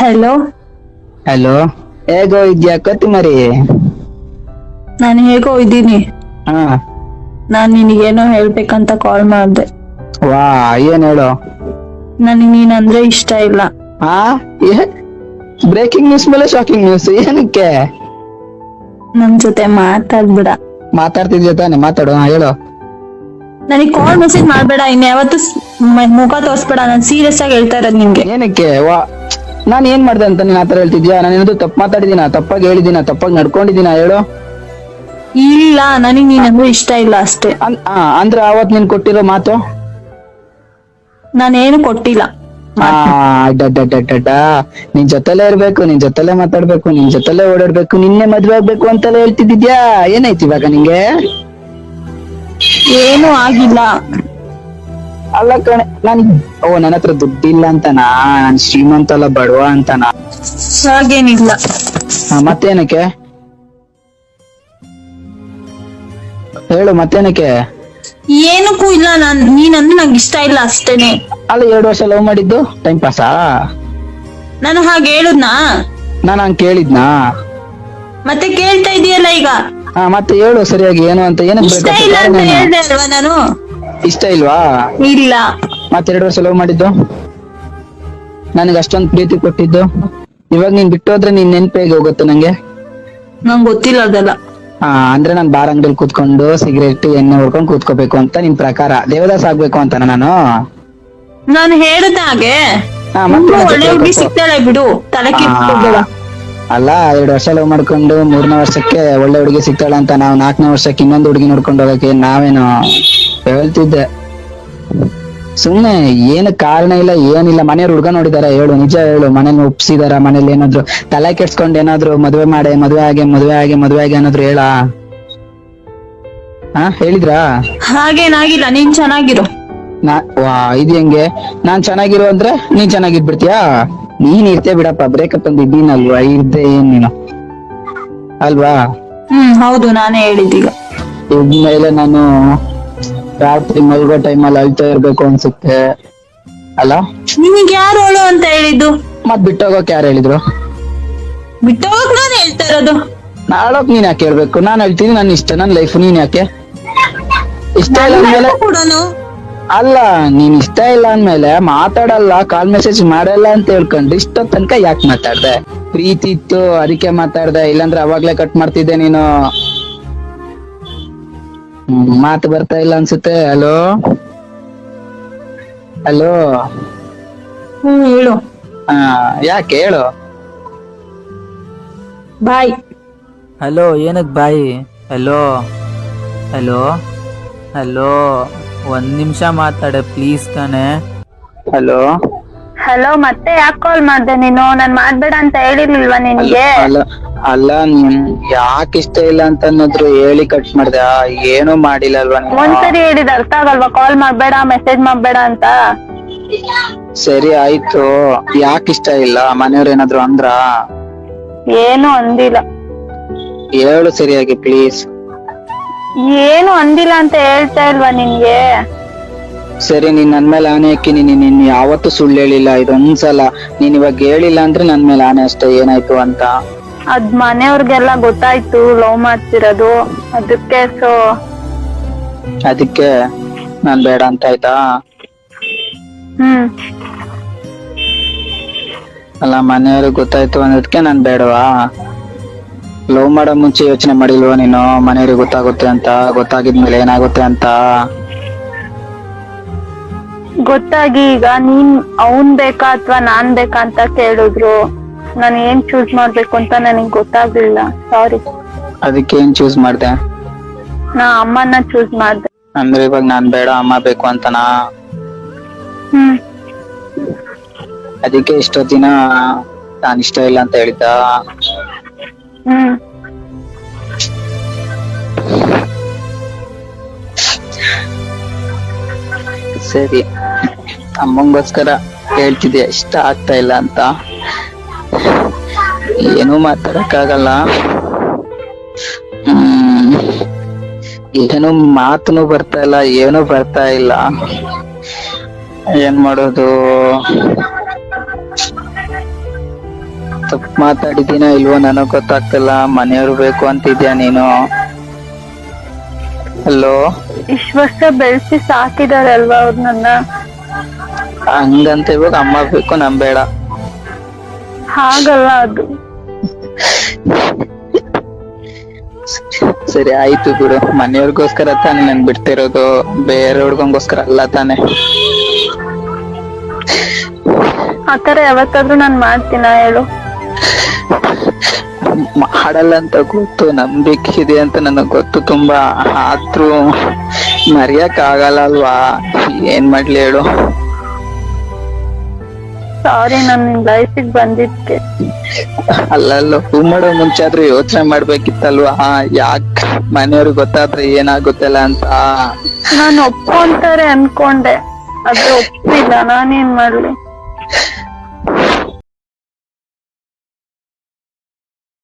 Hello hello ಹೇಗೋ ಇದ್ಯಾ ಕೊತ್ತಿಮರಿ ನಾನು ಹೇಗೋ ಇದ್ದೀನಿ. ಹಾ. ನಾನ್ ಏನೋ ಹೇಳ್ಬೇಕಂತ ಕಾಲ್ ಮಾಡ್ದೆ. ವಾ ಏನ್ ಹೇಳು? ನನಗ್ ನೀನಂದ್ರೆ ಇಷ್ಟ ಇಲ್ಲ. ಹಾ ಬ್ರೇಕಿಂಗ್ ನ್ಯೂಸ್ ಮೇಲೆ ಶಾಕಿಂಗ್ ನ್ಯೂಸ್ ಏನಕ್ಕೆ? ನನ್ ಜೊತೆ ಮಾತಾಡ್ಬಿಡ. ಮಾತಾಡ್ತಿದ್ಯ ತಾನೆ? ಮಾತಾಡು ಹಾ, ಹೇಳು. ನನಗ್ ಕಾಲ್ ಮೆಸೇಜ್ ಮಾಡ್ಬೇಡ ಇನ್ ಯಾವತ್ತು ಮುಖ ತೋರ್ಸ್ಬೇಡ ನಾನ್ ಸೀರಿಯಸ್ ಆಗಿ ಹೇಳ್ತಾ ಇರೋದು ನಿಮ್ಗೆ ಏನಕ್ಕೆ? ವಾ ನಾನ್ ಏನ್ ಮಾಡ್ದೆ ಅಂತ ನೀನ್ ಆತರ ಹೇಳ್ತಿದ್ಯಾ? ನಾನು ಏನಾದ್ರು ತಪ್ಪು ಮಾತಾಡಿದೀನ? ತಪ್ಪಾಗಿ ಹೇಳಿದೀನ? ತಪ್ಪಾಗಿ ನಡ್ಕೊಂಡಿದೀನ? ಹೇಳು? ಇಲ್ಲ ನನಗ್ ನೀನಂದ್ರೆ ಇಷ್ಟ ಇಲ್ಲ ಅಷ್ಟೇ. ಅನ್- ಆ, ಅಂದ್ರೆ ಅವತ್ ನೀನ್ ಕೊಟ್ಟಿರೋ ಮಾತು? ನಾನೇನು ಕೊಟ್ಟಿಲ್ಲ. ಆ, ಅಡ್ಡ. ನಿನ್ ಜೊತೆಲೇ ಇರ್ಬೇಕು ನಿನ್ ಜೊತೆಲೇ ಮಾತಾಡ್ಬೇಕು ನಿನ್ ಜೊತೆಲೇ ಓಡಾಡ್ಬೇಕು ನಿನ್ನೆ ಮದ್ವೆ ಆಗ್ಬೇಕು ಅಂತೆಲ್ಲ ಹೇಳ್ತಿದ್ಯಾ ಏನಾಯ್ತು ಇವಾಗ ನಿಂಗೆ? ಏನು ಆಗಿಲ್ಲ. ಅಲ್ಲ ಕಣೆ ನನ್ ಓ ನನ್ನ ಹತ್ರ ದುಡ್ಡಿಲ್ಲ ಅಂತನಾ ನಾನ್ ಶ್ರೀಮಂತ ಅಲ್ಲ ಬಡವ ಅಂತನಾ ಹಾಗೇನಿಲ್ಲ. ಆ, ಮತ್ತೇನಕ್ಕೆ? ಹೇಳು ಮತ್ತೇನಕ್ಕೆ? ಏನಕ್ಕೂ ಇಲ್ಲ ನಾನ್ ನೀನಂದ್ರೆ ನಂಗೆ ಇಷ್ಟ ಇಲ್ಲ ಅಷ್ಟೇನೆ. ಅಲ್ಲ ಎರಡು ವರ್ಷ ಲವ್ ಮಾಡಿದ್ದು? ಟೈಮ್ ಪಾಸಾ ನಾನು ಹಾಗೆ ಹೇಳುದ್ನಾ? ನಾನು ಹಂಗ್ ಕೇಳಿದ್ನಾ? ಮತ್ತೆ ಕೇಳ್ತಾ ಇದೀಯಲ್ಲ ಈಗ? ಹಾ ಮತ್ತೆ ಹೇಳು ಸರಿಯಾಗಿ ಏನು ಅಂತ ಏನಕ್ಕೆ ಇಷ್ಟ ಇಲ್ಲ ಅಂತ? ಹೇಳ್ದೆ ಅಲ್ವಾ ನಾನು? ಇಷ್ಟ ಇಲ್ವಾ? ಇಲ್ಲ. ಮತ್ತೆ ಎರಡು ವರ್ಷ ಲವ್ ಮಾಡಿದ್ದು? ನನಗೆ ಅಷ್ಟೊಂದು ಪ್ರೀತಿ ಕೊಟ್ಟಿದ್ದು. ಇವಾಗ ನೀನ್ ಬಿಟ್ಟು ಹೋದ್ರೆ ನೀನ್ ನೆನ್ಪೇ ಹೇಗೆ ಹೋಗುತ್ತೆ ನಂಗೆ? ನಂಗೆ ಗೊತ್ತಿಲ್ಲ ಅದೆಲ್ಲ. ಆ ಅಂದ್ರೆ ನಾನ್ ಬಾರ್ ಅಂಗಡಿಲಿ ಕೂತ್ಕೊಂಡು ಸಿಗರೇಟ್ ಎಣ್ಣೆ ಹೊಡ್ಕೊಂಡು ಕೂತ್ಕೋಬೇಕು ಅಂತ ನಿನ್ ಪ್ರಕಾರ. ದೇವದಾಸ್ ಆಗ್ಬೇಕು ಅಂತ ನಾನು? ನಾನು ಹೇಳಿದ ಹಾಗೆ. ಹಾ, ಮತ್ತೆ ಇನ್ನೂ ಒಳ್ಳೆ ಹುಡುಗಿ ಕೇಳ್ಬೇಕು. ಸಿಗ್ತಾಳೆ ಬಿಡು. ತಲೆ ಆ, ಕೆಡ್ಸ್ಕೊಬೇಡ ಅಲ್ಲ ಎರಡು ವರ್ಷ ಲವ್ ಮಾಡ್ಕೊಂಡು ಮೂರನೇ ವರ್ಷಕ್ಕೆ ಒಳ್ಳೆ ಹುಡುಗಿ ಸಿಗ್ತಾಳೆ ಅಂತ ನಾವು ನಾಲ್ಕನೇ ವರ್ಷಕ್ಕೆ ಇನ್ನೊಂದು ಹುಡುಗಿ ನೋಡ್ಕೊಂಡು ಹೋಗಕ್ಕೆ ನಾವೇನು ಹೇಳ್ತಿದ್ದೆ. ಸುಮ್ನೆ ಏನು ಕಾರಣ ಇಲ್ಲ ಏನಿಲ್ಲ. ಮನೆಯವ್ರು ಹುಡ್ಗ ನೋಡಿದಾರ ಹೇಳು ನಿಜ ಹೇಳು. ಮನೇಲಿ ಒಪ್ಸಿದಾರ? ಮನೇಲಿ ಏನಾದ್ರು ತಲೆ ಕೆಡ್ಸ್ಕೊಂಡ್ ಏನಾದ್ರು ಮದ್ವೆ ಮಾಡೆ ಮದ್ವೆ ಆಗಿ ಮದ್ವೆ ಆಗಿ ಮದ್ವೆ ಆಗಿ ಏನಾದ್ರು ಹೇಳ? ಹಾ ಹೇಳಿದ್ರಾ? ಹಾಗೇನಾಗಿಲ್ಲ ನೀನ್ ಚೆನ್ನಾಗಿರು. ನಾ ವಾ ಇದು ಹೆಂಗೆ? ನಾನ್ ಚೆನ್ನಾಗಿರು ಅಂದ್ರೆ ನೀನ್ ಚೆನ್ನಾಗಿದ್ಬಿಡ್ತೀಯಾ? ನೀನ್ ಇರ್ತೇ ಬಿಡಪ್ಪ ಬ್ರೇಕಪ್ ಅಂದ್ ಇದ್ದೀನಲ್ವಾ? ಇರ್ದೆ ಏನ್ ನೀನು? ಅಲ್ವಾ? ಹ್ಮ್ ಹೌದು ನಾನೇ ಹೇಳಿದ್ದೀಗ ಇದ್ಮೇಲೆ ನಾನು ರಾತ್ರಿ ಮಲ್ಗೋ ಟೈಮಲ್ಲಿ ಅಳ್ತಾ ಇರ್ಬೇಕು ಅನ್ಸುತ್ತೆ. ಅಲ್ಲ? ನಿಮ್ಗೆ ಯಾರು ಅವಳು ಅಂತ ಹೇಳಿದ್ದು? ಮತ್ ಬಿಟ್ಟೋಗಕ್ ಯಾರು ಹೇಳಿದ್ರು? ಬಿಟ್ಟೋಗಕ್ ನಾನು ಹೇಳ್ತಾ ಇರೋದು. ನಾಳೋಗ್ ನೀನ್ ಯಾಕೆ ಹೇಳ್ಬೇಕು? ನಾನ್ ಹೇಳ್ತೀನಿ ನನ್ ಇಷ್ಟ ನನ್ನ ಲೈಫ್ ನೀನ್ ಯಾಕೆ? ಇಷ್ಟ ಇಲ್ಲ ಅಂದ್ಮೇಲೆ ಕೊಡೋನು. ಅಲ್ಲ ನೀನ್ ಇಷ್ಟ ಇಲ್ಲ ಅಂದ್ಮೇಲೆ ಮಾತಾಡಲ್ಲ ಕಾಲ್ ಮೆಸೇಜ್ ಮಾಡಲ್ಲ ಅಂತ ಹೇಳ್ಕೊಂಡು ಇಷ್ಟ ತನಕ ಯಾಕೆ ಮಾತಾಡ್ದೆ? ಪ್ರೀತಿ ಇತ್ತು ಅದಕ್ಕೆ ಮಾತಾಡ್ದೆ ಇಲ್ಲಾಂದ್ರೆ ಅವಾಗ್ಲೇ ಕಟ್ ಮಾಡ್ತಿದ್ದೆ ನೀನು. ಹ್ಮ್, ಮಾತು ಬರ್ತಾ ಇಲ್ಲ ಅನ್ಸುತ್ತೆ. ಹಲೋ ಹಲೋ ಹ್ಮ್ ಹೇಳು. ಹಾ ಯಾಕೆ ಹೇಳು? ಬಾಯ್. ಹಲೋ ಏನಕ್ ಬಾಯ್? ಹಲೋ ಹಲೋ ಹಲೋ ಒಂದ್ ನಿಮಿಷ ಮಾತಾಡೆ ಪ್ಲೀಸ್ ಕಣೆ ಹಲೋ ಹಲೋ ಮತ್ತೆ ಯಾಕೆ ಕಾಲ್ ಮಾಡ್ದೆ ನೀನು? ನಾನ್ ಮಾಡ್ಬೇಡ ಅಂತ ಹೇಳಿರ್ಲಿಲ್ವಾ ನಿನ್ಗೆ? ಅಲ್ಲ ನೀನ್ ಯಾಕೆ ಇಷ್ಟ ಇಲ್ಲ ಅಂತ ಅನ್ನೋದ್ರು ಹೇಳಿ ಕಟ್ ಮಾಡ್ದೆ. ಆ, ಏನೂ ಮಾಡಿಲ್ಲ ಅಲ್ವಾ ನೀನು? ಒಂದ್ಸರಿ ಹೇಳಿದ ಅರ್ಥ ಆಗಲ್ವಾ? ಕಾಲ್ ಮಾಡ್ಬೇಡ ಮೆಸೇಜ್ ಮಾಡ್ಬೇಡ ಅಂತ. ಸರಿ ಆಯ್ತು. ಯಾಕೆ ಇಷ್ಟ ಇಲ್ಲ? ಮನೆಯವ್ರು ಏನಾದ್ರು ಅಂದ್ರ? ಏನು ಅಂದಿಲ್ಲ. ಹೇಳು ಸರಿಯಾಗಿ ಪ್ಲೀಸ್ ಏನು ಅಂದಿಲ್ಲ ಅಂತ ಹೇಳ್ತಾ ಇಲ್ವಾ ನಿನ್ಗೆ? ಸರಿ ನೀನ್ ನನ್ ಮೇಲೆ ಆನೆ ಹಾಕಿ ನೀನ್ ನೀನ್ ಯಾವತ್ತೂ ಸುಳ್ಳು ಹೇಳಿಲ್ಲ. ಇದೊಂದ್ಸಲ. ನೀನ್ ಇವಾಗ ಹೇಳಿಲ್ಲ ಅಂದ್ರೆ ನನ್ ಮೇಲೆ ಆನೆ ಅಷ್ಟೇ ಏನಾಯ್ತು ಅಂತ. ಅದ್ ಮನೆಯವ್ರಿಗೆಲ್ಲ ಗೊತ್ತಾಯ್ತು ಲವ್ ಮಾಡ್ತಿರೋದು. ಅದಕ್ಕೆ ಸೊ ಅದಕ್ಕೆ ನಾನ್ ಬೇಡ ಅಂತ ಆಯ್ತಾ? ಹ್ಮ್. ಅಲ್ಲ ಮನೆಯವ್ರಿಗೆ ಗೊತ್ತಾಯ್ತು ಅನ್ನೋದಕ್ಕೆ ನಾನ್ ಬೇಡವಾ? ಲವ್ ಮಾಡೋ ಮುಂಚೆ ಯೋಚನೆ ಮಾಡಿಲ್ವಾ ನೀನು? ಮನೆಯವ್ರಿಗೆ ಗೊತ್ತಾಗುತ್ತೆ ಅಂತ ಗೊತ್ತಾಗಿದ್ಮೇಲೆ ಏನಾಗುತ್ತೆ ಅಂತ? ಗೊತ್ತಾಗಿ ಈಗ ನೀನ್ ಅವನ್ ಬೇಕಾ ಅಥವಾ ನಾನ್ ಬೇಕಾ ಅಂತ ಕೇಳಿದ್ರು. ನಾನು ಏನ್ ಚೂಸ್ ಮಾಡ್ಬೇಕು ಅಂತ ನನಗ್ ಗೊತ್ತಾಗ್ಲಿಲ್ಲ. ಸಾರಿ ಅದಕ್ಕೆ ಏನ್ ಚೂಸ್ ಮಾಡ್ದೆ? ನಾ ಅಮ್ಮನ್ನ ಚೂಸ್ ಮಾಡ್ದೆ. ಅಂದ್ರೆ ಇವಾಗ ನಾನ್ ಬೇಡ ಅಮ್ಮ ಬೇಕು ಅಂತನಾ? ಹ್ಮ್. ಅದಕ್ಕೆ ಇಷ್ಟೊತ್ತಿನ ನಾನ್ ಇಷ್ಟ ಇಲ್ಲ ಅಂತ ಹೇಳಿದ್ದ? ಹ್ಮ್. ಸರಿ. ಅಮ್ಮಂಗೋಸ್ಕರ ಹೇಳ್ತಿದ್ಯಾ ಇಷ್ಟ ಆಗ್ತಾ ಇಲ್ಲ ಅಂತ? ಏನೂ ಮಾತಾಡಕ್ಕಾಗಲ್ಲ. ಹ್ಮ್. ಏನು ಮಾತನು ಬರ್ತಾ ಇಲ್ಲ ಏನು ಬರ್ತಾ ಇಲ್ಲ. ಏನ್ ಮಾಡೋದು? ತಪ್ಪು ಮಾತಾಡಿದೀನ ಇಲ್ವೋ ನನಗ್ ಗೊತ್ತಾಗ್ತಿಲ್ಲ ಮನೆಯವ್ರು ಬೇಕು ಅಂತಿದ್ಯಾ ನೀನು? ಹಲೋ ಇಷ್ಟ ವರ್ಷ ಬೆಳೆಸಿ ಸಾಕಿದಾರೆ ಅಲ್ವಾ ಅವ್ರು ನನ್ನ? ಹಂಗಂತ ಇವಾಗ ಅಮ್ಮ ಬೇಕು ನಂಬೇಡ ಬೇಡ. ಹಾಗಲ್ಲ ಅದು. ಸರಿ ಆಯ್ತು ಬಿಡು ಮನೆಯವ್ರಿಗೋಸ್ಕರ ತಾನೆ ನನ್ ಬಿಡ್ತಿರೋದು. ಬೇರೆ ಹುಡ್ಗಂಗೋಸ್ಕರ ಅಲ್ಲ ತಾನೆ. ಆತರ ಯಾವತ್ತಾದ್ರೂ ನಾನ್ ಮಾಡ್ತೀನ ಹೇಳು. ಮಾಡಲ್ಲ ಅಂತ ಗೊತ್ತು ನಂಬಿಕೆ ಇದೆ ಅಂತ ನನಗ್ ಗೊತ್ತು. ತುಂಬಾ ಆದ್ರೂ ಮರೆಯಕ್ ಆಗಲ್ಲ ಅಲ್ವಾ? ಏನ್ ಮಾಡ್ಲಿ ಹೇಳು. ಸಾರಿ ನಾನು ನಿನ್ ಲೈಫಿಗೆ ಬಂದಿದ್ಕೆ. ಅಲ್ಲಲ್ಲ ಹೂ ಮಾಡೋ ಮುಂಚೆ ಆದ್ರೂ ಯೋಚನೆ ಮಾಡ್ಬೇಕಿತ್ತಲ್ವಾ? ಯಾಕ್ ಮನೆಯವ್ರಿಗೆ ಗೊತ್ತಾದ್ರೆ ಏನಾಗುತ್ತಲ್ಲ ಅಂತ? ನಾನು ಒಪ್ಕೊಂತಾರೆ ಅನ್ಕೊಂಡೆ ಆದ್ರೆ ಒಪ್ಪಿಲ್ಲ ನಾನೇನ್ ಮಾಡ್ಲಿ?